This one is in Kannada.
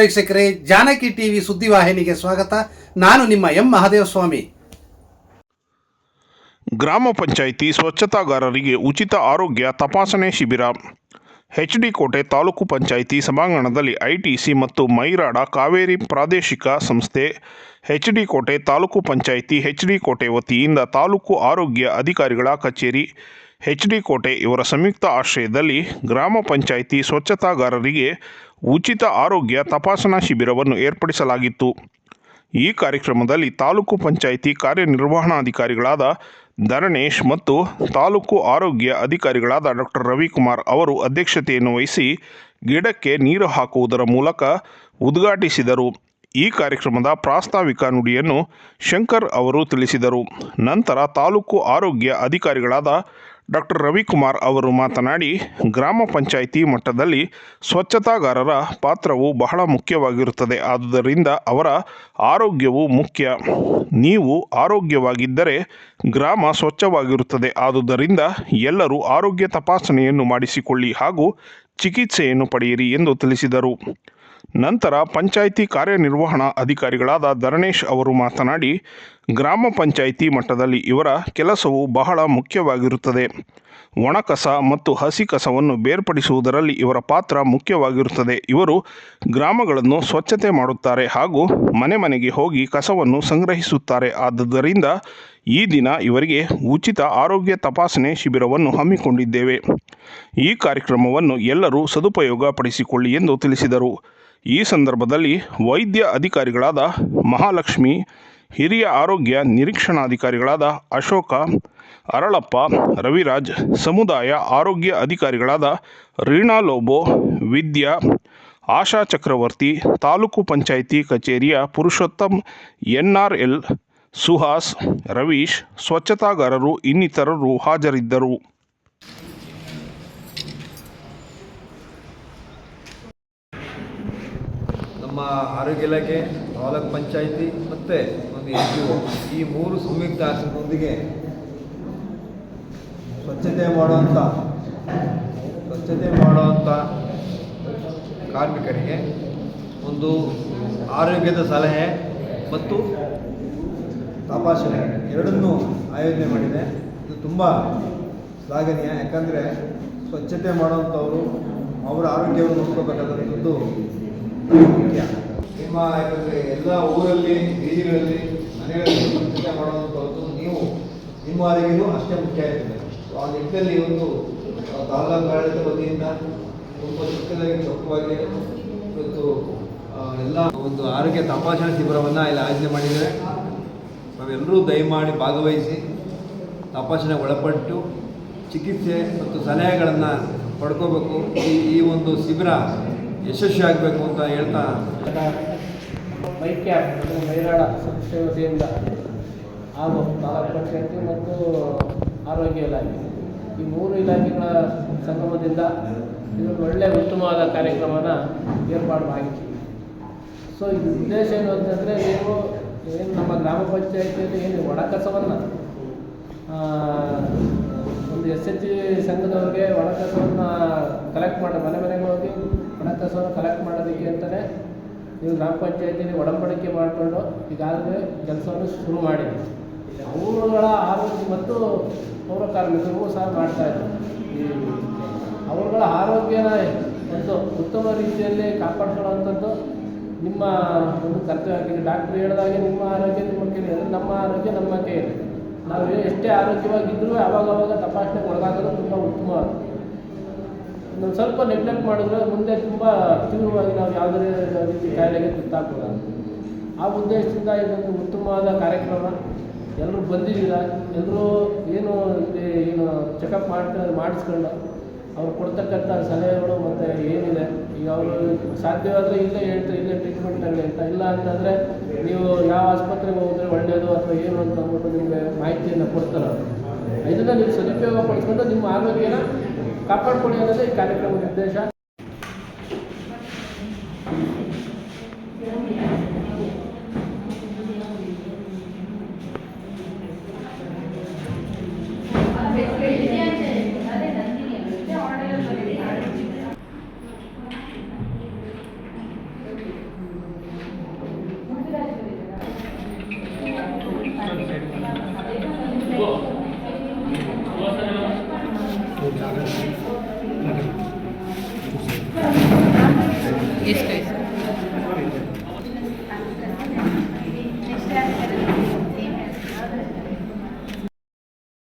ವೀಕ್ಷಕರೇ, ಜಾನಕಿ ಟಿವಿ ಸುದ್ದಿವಾಹಿನಿಗೆ ಸ್ವಾಗತ. ನಾನು ನಿಮ್ಮ ಎಂ ಮಹಾದೇವಸ್ವಾಮಿ. ಗ್ರಾಮ ಪಂಚಾಯಿತಿ ಸ್ವಚ್ಛತಾಗಾರರಿಗೆ ಉಚಿತ ಆರೋಗ್ಯ ತಪಾಸಣೆ ಶಿಬಿರ. ಎಚ್ ಡಿ ಕೋಟೆ ತಾಲೂಕು ಪಂಚಾಯಿತಿ ಸಭಾಂಗಣದಲ್ಲಿ ಐಟಿಸಿ ಮತ್ತು ಮೈರಾಡ ಕಾವೇರಿ ಪ್ರಾದೇಶಿಕ ಸಂಸ್ಥೆ, ಎಚ್ ಡಿ ಕೋಟೆ ತಾಲೂಕು ಪಂಚಾಯಿತಿ ಎಚ್ ಡಿ ಕೋಟೆ ವತಿಯಿಂದ ತಾಲೂಕು ಆರೋಗ್ಯ ಅಧಿಕಾರಿಗಳ ಕಚೇರಿ ಎಚ್ ಡಿ ಕೋಟೆ ಇವರ ಸಂಯುಕ್ತ ಆಶ್ರಯದಲ್ಲಿ ಗ್ರಾಮ ಪಂಚಾಯಿತಿ ಸ್ವಚ್ಛತಾಗಾರರಿಗೆ ಉಚಿತ ಆರೋಗ್ಯ ತಪಾಸಣಾ ಶಿಬಿರವನ್ನು ಏರ್ಪಡಿಸಲಾಗಿತ್ತು. ಈ ಕಾರ್ಯಕ್ರಮದಲ್ಲಿ ತಾಲೂಕು ಪಂಚಾಯಿತಿ ಕಾರ್ಯನಿರ್ವಹಣಾಧಿಕಾರಿಗಳಾದ ಧರಣೇಶ್ ಮತ್ತು ತಾಲೂಕು ಆರೋಗ್ಯ ಅಧಿಕಾರಿಗಳಾದ ಡಾಕ್ಟರ್ ರವಿಕುಮಾರ್ ಅವರು ಅಧ್ಯಕ್ಷತೆಯನ್ನು ವಹಿಸಿ ಗಿಡಕ್ಕೆ ನೀರು ಹಾಕುವುದರ ಮೂಲಕ ಉದ್ಘಾಟಿಸಿದರು. ಈ ಕಾರ್ಯಕ್ರಮದ ಪ್ರಾಸ್ತಾವಿಕ ನುಡಿಯನ್ನು ಶಂಕರ್ ಅವರು ತಿಳಿಸಿದರು. ನಂತರ ತಾಲೂಕು ಆರೋಗ್ಯ ಅಧಿಕಾರಿಗಳಾದ ಡಾಕ್ಟರ್ ರವಿಕುಮಾರ್ ಅವರು ಮಾತನಾಡಿ, ಗ್ರಾಮ ಪಂಚಾಯಿತಿ ಮಟ್ಟದಲ್ಲಿ ಸ್ವಚ್ಛತಾಗಾರರ ಪಾತ್ರವು ಬಹಳ ಮುಖ್ಯವಾಗಿರುತ್ತದೆ. ಆದುದರಿಂದ ಅವರ ಆರೋಗ್ಯವು ಮುಖ್ಯ. ನೀವು ಆರೋಗ್ಯವಾಗಿದ್ದರೆ ಗ್ರಾಮ ಸ್ವಚ್ಛವಾಗಿರುತ್ತದೆ. ಆದುದರಿಂದ ಎಲ್ಲರೂ ಆರೋಗ್ಯ ತಪಾಸಣೆಯನ್ನು ಮಾಡಿಸಿಕೊಳ್ಳಿ ಹಾಗೂ ಚಿಕಿತ್ಸೆಯನ್ನು ಪಡೆಯಿರಿ ಎಂದು ತಿಳಿಸಿದರು. ನಂತರ ಪಂಚಾಯಿತಿ ಕಾರ್ಯನಿರ್ವಹಣಾ ಅಧಿಕಾರಿಗಳಾದ ಧರಣೇಶ್ ಅವರು ಮಾತನಾಡಿ, ಗ್ರಾಮ ಪಂಚಾಯಿತಿ ಮಟ್ಟದಲ್ಲಿ ಇವರ ಕೆಲಸವು ಬಹಳ ಮುಖ್ಯವಾಗಿರುತ್ತದೆ. ಒಣ ಕಸ ಮತ್ತು ಹಸಿ ಕಸವನ್ನು ಬೇರ್ಪಡಿಸುವುದರಲ್ಲಿ ಇವರ ಪಾತ್ರ ಮುಖ್ಯವಾಗಿರುತ್ತದೆ. ಇವರು ಗ್ರಾಮಗಳನ್ನು ಸ್ವಚ್ಛತೆ ಮಾಡುತ್ತಾರೆ ಹಾಗೂ ಮನೆ ಮನೆಗೆ ಹೋಗಿ ಕಸವನ್ನು ಸಂಗ್ರಹಿಸುತ್ತಾರೆ. ಆದ್ದರಿಂದ ಈ ದಿನ ಇವರಿಗೆ ಉಚಿತ ಆರೋಗ್ಯ ತಪಾಸಣೆ ಶಿಬಿರವನ್ನು ಹಮ್ಮಿಕೊಂಡಿದ್ದೇವೆ. ಈ ಕಾರ್ಯಕ್ರಮವನ್ನು ಎಲ್ಲರೂ ಸದುಪಯೋಗ ಪಡಿಸಿಕೊಳ್ಳಿ ಎಂದು ತಿಳಿಸಿದರು. ಈ ಸಂದರ್ಭದಲ್ಲಿ ವೈದ್ಯ ಅಧಿಕಾರಿಗಳಾದ ಮಹಾಲಕ್ಷ್ಮಿ, ಹಿರಿಯ ಆರೋಗ್ಯ ನಿರೀಕ್ಷಣಾಧಿಕಾರಿಗಳಾದ ಅಶೋಕ, ಅರಳಪ್ಪ, ರವಿರಾಜ್, ಸಮುದಾಯ ಆರೋಗ್ಯ ಅಧಿಕಾರಿಗಳಾದ ರೀಣಾ ಲೋಬೋ, ವಿದ್ಯಾ, ಆಶಾ ಚಕ್ರವರ್ತಿ, ತಾಲೂಕು ಪಂಚಾಯಿತಿ ಕಚೇರಿಯ ಪುರುಷೋತ್ತಮ್, ಎನ್ಆರ್ಎಲ್, ಸುಹಾಸ್, ರವೀಶ್, ಸ್ವಚ್ಛತಾಗಾರರು ಇನ್ನಿತರರು ಹಾಜರಿದ್ದರು. ಆರೋಗ್ಯ ಇಲಾಖೆ ತಾಲೂಕ್ ಪಂಚಾಯಿತಿ ಮತ್ತು ಒಂದು ಎನ್ ಜಿ ಒ ಈ ಮೂರು ಸಂಯುಕ್ತ ಆಶ್ರಯದೊಂದಿಗೆ ಸ್ವಚ್ಛತೆ ಮಾಡುವಂಥ ಸ್ವಚ್ಛತೆ ಮಾಡುವಂಥ ಕಾರ್ಮಿಕರಿಗೆ ಒಂದು ಆರೋಗ್ಯದ ಸಲಹೆ ಮತ್ತು ತಪಾಸಣೆ. ಎರಡನ್ನೂ ಆಯೋಜನೆ ಮಾಡಿದೆ. ಇದು ತುಂಬ ಶ್ಲಾಘನೀಯ. ಯಾಕಂದರೆ ಸ್ವಚ್ಛತೆ ಮಾಡುವಂಥವರು ಅವರ ಆರೋಗ್ಯವನ್ನು ನೋಡ್ಕೋಬೇಕಾದಂಥದ್ದು ನಿಮ್ಮ ಯಾಕಂದರೆ ಎಲ್ಲ ಊರಲ್ಲಿ, ಬೀದಿಗಳಲ್ಲಿ, ಮನೆಗಳಲ್ಲಿ ಮಾಡುವಂಥದ್ದು ನೀವು ನಿಮ್ಮ ಆರೋಗ್ಯನೂ ಅಷ್ಟೇ ಮುಖ್ಯ ಇರ್ತದೆ ಆ ನಿಟ್ಟಿನಲ್ಲಿ ಒಂದು ತಾಲೂಕು ಆಡಳಿತ ವತಿಯಿಂದ ತುಂಬ ಚಿಕ್ಕದಾಗಿ ಚೊಕ್ಕವಾಗಿ ಇವತ್ತು ಎಲ್ಲ ಒಂದು ಆರೋಗ್ಯ ತಪಾಸಣಾ ಶಿಬಿರವನ್ನು ಇಲ್ಲಿ ಆಯೋಜನೆ ಮಾಡಿದರೆ ನಾವೆಲ್ಲರೂ ದಯಮಾಡಿ ಭಾಗವಹಿಸಿ ತಪಾಸಣೆಗೆ ಒಳಪಟ್ಟು ಚಿಕಿತ್ಸೆ ಮತ್ತು ಸಲಹೆಗಳನ್ನು ಪಡ್ಕೋಬೇಕು. ಈ ಈ ಒಂದು ಶಿಬಿರ ಯಶಸ್ವಿ ಆಗಬೇಕು ಅಂತ ಹೇಳ್ತಾ ಬೈಕ್ ಕ್ಯಾಬ್ ಅಂದರೆ ಮೈರಾಡ ಸಂಸ್ಥೆ ವತಿಯಿಂದ ಹಾಗೂ ತಾಲೂಕು ಪಂಚಾಯತಿ ಮತ್ತು ಆರೋಗ್ಯ ಇಲಾಖೆ. ಈ ಮೂರು ಇಲಾಖೆಗಳ ಸಂಗಮದಿಂದ ಇದೊಂದು ಒಳ್ಳೆಯ ಉತ್ತಮವಾದ ಕಾರ್ಯಕ್ರಮನ ಏರ್ಪಾಡು ಮಾಡಿದ್ದೀವಿ ಸೊ ಇದು ಉದ್ದೇಶ ಏನು ಅಂತಂದರೆ ನೀವು ಏನು ನಮ್ಮ ಗ್ರಾಮ ಪಂಚಾಯತಿಯಲ್ಲಿ ಏನು ಒಣ ಕಸವನ್ನು ಒಂದು ಎಸ್ ಎಚ್ ಜಿ ಸಂಘದವ್ರಿಗೆ ಒಣ ಕಸವನ್ನು ಕಲೆಕ್ಟ್ ಮಾಡಿ ಮನೆ ಒಣ ಕಸವನ್ನು ಕಲೆಕ್ಟ್ ಮಾಡೋದಕ್ಕೆ ಅಂತಲೇ ನೀವು ಗ್ರಾಮ ಪಂಚಾಯತಿಯಲ್ಲಿ ಒಡಂಬಡಿಕೆ ಮಾಡಿಕೊಂಡು ಈಗಾಗಲೇ ಕೆಲಸವನ್ನು ಶುರು ಮಾಡಿದೆ ಅವರುಗಳ ಆರೋಗ್ಯ ಮತ್ತು ಪೌರ ಕಾರ್ಮಿಕರಿಗೂ ಸಹ ಮಾಡ್ತಾ ಇದ್ದಾರೆ ಅವರುಗಳ ಆರೋಗ್ಯನ ಒಂದು ಉತ್ತಮ ರೀತಿಯಲ್ಲಿ ಕಾಪಾಡ್ಕೊಳ್ಳುವಂಥದ್ದು ನಿಮ್ಮ ಒಂದು ಕರ್ತವ್ಯ ಆಗಿದೆ. ಡಾಕ್ಟ್ರು ಹೇಳಿದಾಗೆ ನಿಮ್ಮ ಆರೋಗ್ಯ ನಿಮ್ಮ ಕೈಲಿ ಅಂದರೆ ನಮ್ಮ ಆರೋಗ್ಯ ನಮ್ಮ ಕೈಯಲ್ಲಿ ನಾವು ಎಷ್ಟೇ ಆರೋಗ್ಯವಾಗಿದ್ದರೂ ಅವಾಗ ತಪಾಸಣೆ ಒಳಗಾಗೋದು ತುಂಬ ಉತ್ತಮವಾದ ಒಂದು ಸ್ವಲ್ಪ ನೆಗ್ಲೆಕ್ಟ್ ಮಾಡಿದ್ರೆ ಮುಂದೆ ತುಂಬ ತೀವ್ರವಾಗಿ ನಾವು ಯಾವುದೇ ರೀತಿ ಕಾಯಿಲೆಗೆ ತುತ್ತಾಗ್ಬೋದ ಆ ಉದ್ದೇಶದಿಂದ ಇದೊಂದು ಉತ್ತಮವಾದ ಕಾರ್ಯಕ್ರಮ. ಎಲ್ಲರೂ ಬಂದಿದ್ದೀರ. ಎಲ್ಲರೂ ಏನು ಏನು ಚೆಕಪ್ ಮಾಡ್ತಾ ಮಾಡಿಸ್ಕೊಂಡು ಅವ್ರು ಕೊಡ್ತಕ್ಕಂಥ ಸಲಹೆಗಳು ಮತ್ತು ಏನಿದೆ? ಈಗ ಅವರು ಸಾಧ್ಯವಾದರೆ ಇಲ್ಲೇ ಹೇಳ್ತಾರೆ ಇಲ್ಲೇ ಟ್ರೀಟ್ಮೆಂಟ್ ಆಗಲಿ ಅಂತ. ಇಲ್ಲ ಅಂತಂದರೆ ನೀವು ಯಾವ ಆಸ್ಪತ್ರೆಗೆ ಹೋದರೆ ಒಳ್ಳೆಯದು ಅಥವಾ ಏನು ಅಂತ ಅಂದ್ಬಿಟ್ಟು ನಿಮಗೆ ಮಾಹಿತಿಯನ್ನು ಕೊಡ್ತಾರೆ. ಇದನ್ನು ನೀವು ಸದುಪಯೋಗ ಪಡಿಸ್ಕೊಂಡು ನಿಮ್ಮ ಆರೋಗ್ಯನ ಕಾಪಾಡ್ಕೊಳ್ಳಿ ಅನ್ನೋದೇ ಈ ಕಾರ್ಯಕ್ರಮದ ಉದ್ದೇಶ ಎಷ್ಟು